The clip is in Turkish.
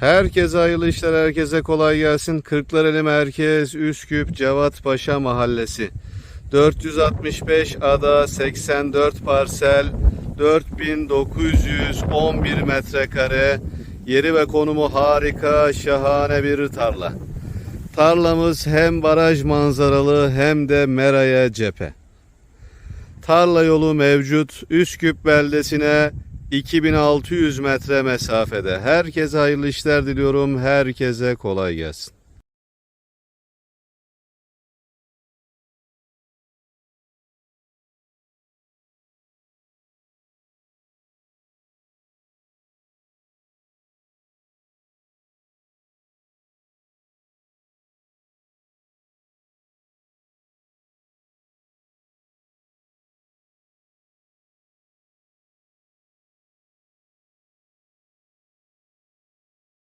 Herkese hayırlı işler, herkese kolay gelsin. Kırklareli Merkez, Üsküp, Cevatpaşa Mahallesi. 465 ada, 84 parsel, 4911 metrekare. Yeri ve konumu harika, şahane bir tarla. Tarlamız hem baraj manzaralı hem de meraya cephe. Tarla yolu mevcut. Üsküp beldesine 2600 metre mesafede. Herkese hayırlı işler diliyorum. Herkese kolay gelsin.